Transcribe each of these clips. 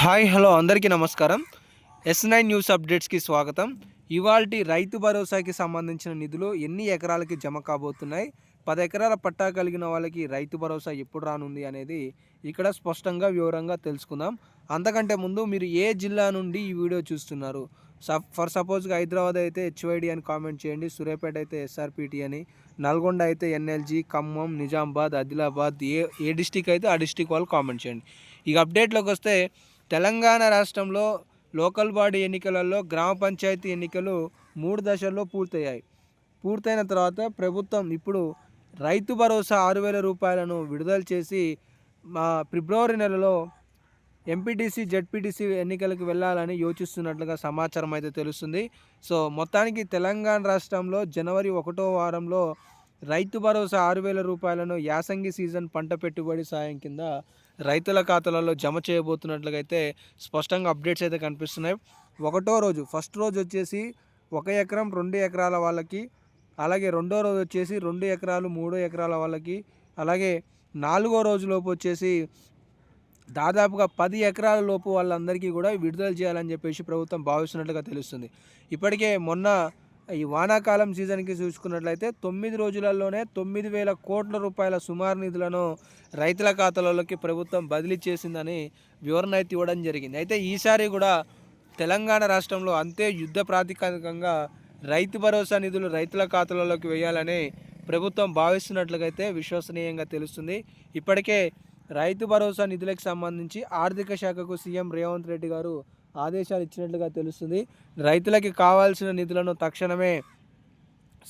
Hi hello అందరికీ నమస్కారం. Yes nine news అప్డేట్స్కి స్వాగతం. ఇవాల్టి రైతు భరోసాకి సంబంధించిన నిధులు ఎన్ని ఎకరాలకి జమ కాబోతున్నాయి? పది ఎకరాల పట్టా కలిగిన వాళ్ళకి రైతు భరోసా ఎప్పుడు రానుంది అనేది ఇక్కడ స్పష్టంగా వివరంగా తెలుసుకుందాం. అంతకంటే ముందు మీరు ఏ జిల్లా నుండి ఈ వీడియో చూస్తున్నారు? ఫర్ సపోజ్గా హైదరాబాద్ అయితే హెచ్వైడి అని కామెంట్ చేయండి. సూర్యాపేట అయితే ఎస్ఆర్పిటి అని. నల్గొండ అయితే ఎన్ఎల్జీ ఖమ్మం నిజామాబాద్ ఆదిలాబాద్ ఏ ఏ డిస్టిక్ అయితే ఆ డిస్టిక్ వాళ్ళు కామెంట్ చేయండి. ఇక అప్డేట్లోకి వస్తే తెలంగాణ రాష్ట్రంలో లోకల్ బాడీ ఎన్నికలలో గ్రామ పంచాయతీ ఎన్నికలు మూడు దశల్లో పూర్తయ్యాయి. పూర్తయిన తర్వాత ప్రభుత్వం ఇప్పుడు రైతు భరోసా ఆరు వేల రూపాయలను విడుదల చేసి మా ఫిబ్రవరి నెలలో ఎంపీటీసీ జెడ్పీటీసీ ఎన్నికలకు వెళ్ళాలని యోచిస్తున్నట్లుగా సమాచారం అయితే తెలుస్తుంది. సో మొత్తానికి తెలంగాణ రాష్ట్రంలో జనవరి ఒకటో వారంలో రైతు భరోసా ఆరు వేల రూపాయలను యాసంగి సీజన్ పంట పెట్టుబడి సాయం కింద రైతుల ఖాతాలలో జమ చేయబోతున్నట్లుగా అయితే స్పష్టంగా అప్డేట్స్ అయితే కనిపిస్తున్నాయి. ఒకటో రోజు ఫస్ట్ రోజు వచ్చేసి ఒక ఎకరం రెండు ఎకరాల వాళ్ళకి అలాగే రెండో రోజు వచ్చేసి రెండు ఎకరాలు మూడో ఎకరాల వాళ్ళకి అలాగే నాలుగో రోజులోపు వచ్చేసి దాదాపుగా పది ఎకరాల లోపు వాళ్ళందరికీ కూడా విడుదల చేయాలని చెప్పేసి ప్రభుత్వం భావిస్తున్నట్లుగా తెలుస్తుంది. ఇప్పటికే మొన్న ఈ వానాకాలం సీజన్కి చూసుకున్నట్లయితే తొమ్మిది రోజులలోనే తొమ్మిది వేల కోట్ల రూపాయల సుమారు నిధులను రైతుల ఖాతాలలోకి ప్రభుత్వం బదిలీ చేసిందని వివరణ అయితే ఇవ్వడం జరిగింది. అయితే ఈసారి కూడా తెలంగాణ రాష్ట్రంలో అంతే యుద్ధ ప్రాతిపదికంగా రైతు భరోసా నిధులు రైతుల ఖాతాలలోకి వేయాలని ప్రభుత్వం భావిస్తున్నట్లుగా అయితే విశ్వసనీయంగా తెలుస్తుంది. ఇప్పటికే రైతు భరోసా నిధులకు సంబంధించి ఆర్థిక శాఖకు సీఎం రేవంత్ రెడ్డి గారు ఆదేశాలు ఇచ్చినట్లుగా తెలుస్తుంది. రైతులకి కావాల్సిన నిధులను తక్షణమే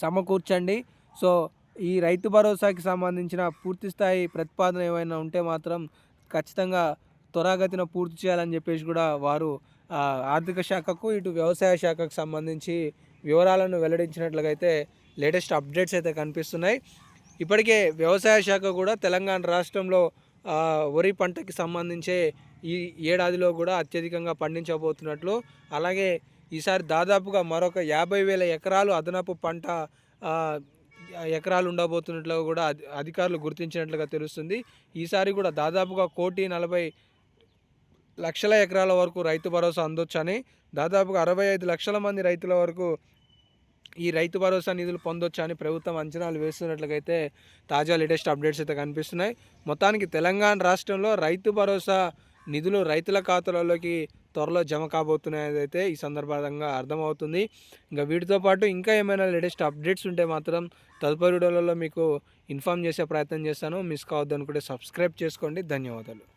సమకూర్చండి. సో ఈ రైతు భరోసాకి సంబంధించిన పూర్తి స్థాయి ప్రతిపాదన ఏమైనా ఉంటే మాత్రం ఖచ్చితంగా త్వరగతిన పూర్తి చేయాలని చెప్పేసి కూడా వారు ఆర్థిక శాఖకు ఇటు వ్యవసాయ శాఖకు సంబంధించి వివరాలను వెల్లడించినట్లుగా అయితే లేటెస్ట్ అప్డేట్స్ అయితే కనిపిస్తున్నాయి. ఇప్పటికే వ్యవసాయ శాఖ కూడా తెలంగాణ రాష్ట్రంలో వరి పంటకి సంబంధించే ఈ ఏడాదిలో కూడా అత్యధికంగా పండించబోతున్నట్లు. అలాగే ఈసారి దాదాపుగా మరొక యాభై వేల ఎకరాలు అదనపు పంట ఎకరాలు ఉండబోతున్నట్లు కూడా అధికారులు గుర్తించినట్లుగా తెలుస్తుంది. ఈసారి కూడా దాదాపుగా కోటి నలభై లక్షల ఎకరాల వరకు రైతు భరోసా అందొచ్చని దాదాపుగా అరవై ఐదు లక్షల మంది రైతుల వరకు ఈ రైతు భరోసా నిధులు పొందొచ్చని ప్రభుత్వం అంచనాలు వేస్తున్నట్లయితే తాజా లేటెస్ట్ అప్డేట్స్ అయితే కనిపిస్తున్నాయి. మొత్తానికి తెలంగాణ రాష్ట్రంలో రైతు భరోసా నిధులు రైతుల ఖాతాలలోకి త్వరలో జమ కాబోతున్నాయి అయితే ఈ సందర్భంగా అర్థమవుతుంది. ఇంకా వీటితో పాటు ఇంకా ఏమైనా లేటెస్ట్ అప్డేట్స్ ఉంటే మాత్రం తదుపరి వీడియోలలో మీకు ఇన్ఫామ్ చేసే ప్రయత్నం చేస్తాను. మిస్ కావద్దు అనుకుంటే సబ్స్క్రైబ్ చేసుకోండి. ధన్యవాదాలు.